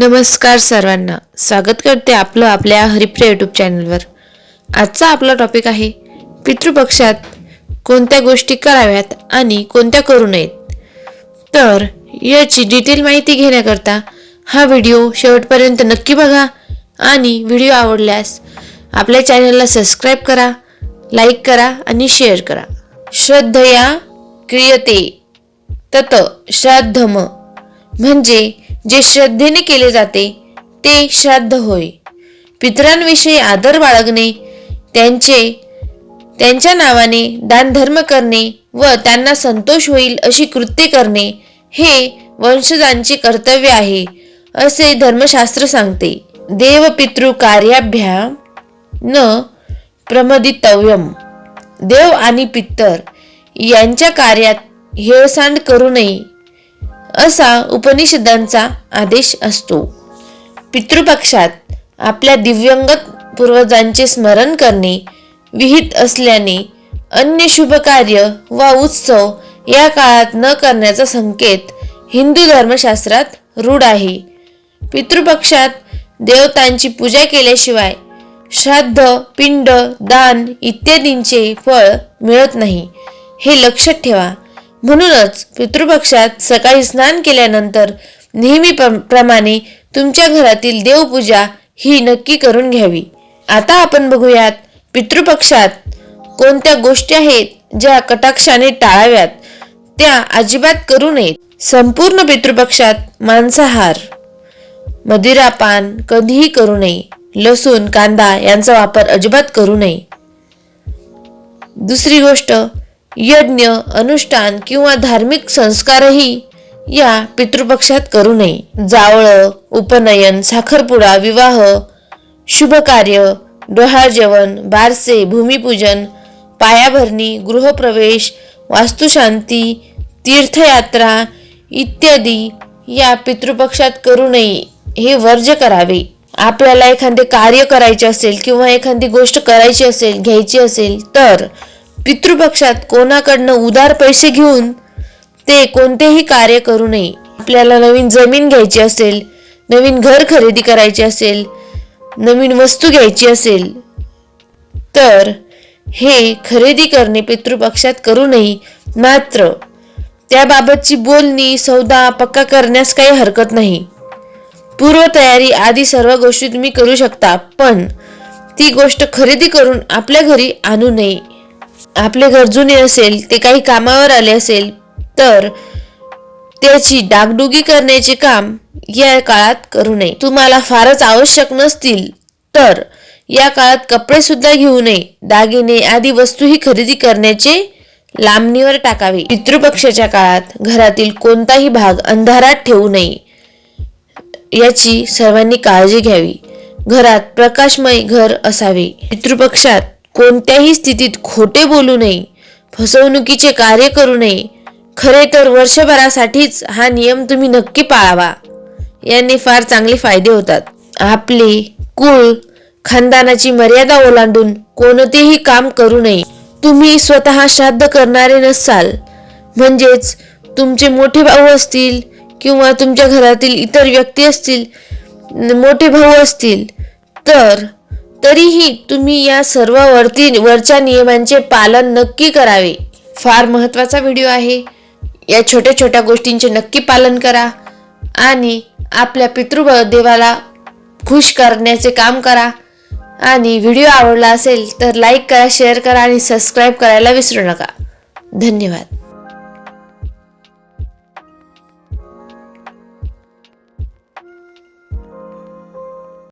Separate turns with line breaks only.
नमस्कार सर्वांना. स्वागत करते आपलं आपल्या हरिप्रिय यूट्यूब चॅनलवर आजचा आपला टॉपिक आहे पितृपक्षात कोणत्या गोष्टी कराव्यात आणि कोणत्या करू नयेत? तर याची डिटेल माहिती घेण्याकरता हा व्हिडिओ शेवटपर्यंत नक्की बघा आणि व्हिडिओ आवडल्यास आपल्या चॅनलला सबस्क्राईब करा लाईक करा आणि शेअर करा. श्रद्धया क्रियते. तत श्राद्धम. म्हणजे जे श्रद्धेने केले जाते ते श्राद्ध होय. पितरांविषयी आदर बाळगणे त्यांचे त्यांच्या नावाने दानधर्म करणे व त्यांना संतोष होईल अशी कृत्ये करणे हे वंशजांचे कर्तव्य आहे असे धर्मशास्त्र सांगते. देव पितृ कार्याभ्या न प्रमदितव्यम. देव आणि पित्तर यांच्या कार्यात हेळसांड करू नये. असा उपनिषदांचा आदेश असतो. पितृपक्षात आपल्या दिव्यंगत पूर्वजांचे स्मरण करणे विहित असल्याने अन्य शुभ कार्य वा उत्सव या काळात न करण्याचा संकेत हिंदू धर्मशास्त्रात रूढ आहे. पितृपक्षात देवतांची पूजा केल्याशिवाय श्राद्ध पिंड दान इत्यादींचे फळ मिळत नाही. हे लक्षात ठेवा. म्हणूनच पितृपक्षात सकाळी स्नान केल्यानंतर नेहमी प्रमाणे तुमच्या घरातील देवपूजा ही नक्की करून घ्यावी. आता आपण बघूयात पितृपक्षात कोणत्या गोष्टी आहेत ज्या कटाक्षाने टाळाव्यात? त्या अजिबात करू नयेत. संपूर्ण पितृपक्षात मांसाहार मदिरापान कधीही करू नये. लसूण कांदा यांचा वापर अजिबात करू नये. दुसरी गोष्ट यज्ञ अनुष्ठान किंवा धार्मिक संस्कारही या पितृपक्षात करू नये. जावळ उपनयन साखरपुडा विवाह शुभकार्य डोहाळ जेवण बारसे भूमिपूजन पायाभरणी गृहप्रवेश वास्तुशांती तीर्थयात्रा इत्यादी या पितृपक्षात करू नये हे वर्ज करावे. आपल्याला एखादे कार्य करायचे असेल किंवा एखादी गोष्ट करायची असेल घ्यायची असेल तर पितृपक्षात कोणाकडनं उदार पैसे घेऊन ते कोणतेही कार्य करू नये. आपल्याला नवीन जमीन घ्यायची असेल नवीन घर खरेदी करायचे असेल नवीन वस्तू घ्यायची असेल तर हे खरेदी करणे पितृपक्षात करू नये. मात्र त्याबाबतची बोलणी सौदा पक्का करण्यास काही हरकत नाही. पूर्वतयारी आदी सर्व गोष्टी तुम्ही करू शकता पण ती गोष्ट खरेदी करून आपल्या घरी आणू नये. आपले घर जुने असेल ते काही कामावर आले असेल तर त्याची डागडुगी करण्याचे काम या काळात करू नये. तुम्हाला फारच आवश्यक नसतील तर या काळात कपडे सुद्धा घेऊ नये. दागिने आदी वस्तूही खरेदी करण्याचे लांबणीवर टाकावे. पितृपक्षाच्या काळात घरातील कोणताही भाग अंधारात ठेवू नये याची सर्वांनी काळजी घ्यावी. घरात प्रकाशमय घर असावे. पितृपक्षात कोणत्याही स्थितीत खोटे बोलू नये फसवणुकीचे कार्य करू नये. खरे तर वर्षभरासाठीच हा नियम तुम्ही नक्की पाळावा. याने फार चांगले फायदे होतात. आपले कुळ खानदानाची मर्यादा ओलांडून कोणतेही काम करू नये. तुम्ही स्वतः श्राद्ध करणारे नसाल. म्हणजेच तुमचे मोठे भाऊ असतील किंवा तुमच्या घरातील इतर व्यक्ती असतील मोठे भाऊ असतील तर तरीही तुम्ही या सर्व वरती वरच्या नियमांचे पालन नक्की करावे. फार महत्त्वाचा व्हिडिओ आहे. या छोट्या छोट्या गोष्टींचे नक्की पालन करा आणि आपल्या पितृदेवाला खुश करण्याचे काम करा. आणि व्हिडिओ आवडला असेल तर लाईक करा शेअर करा आणि सबस्क्राईब करायला विसरू नका. धन्यवाद.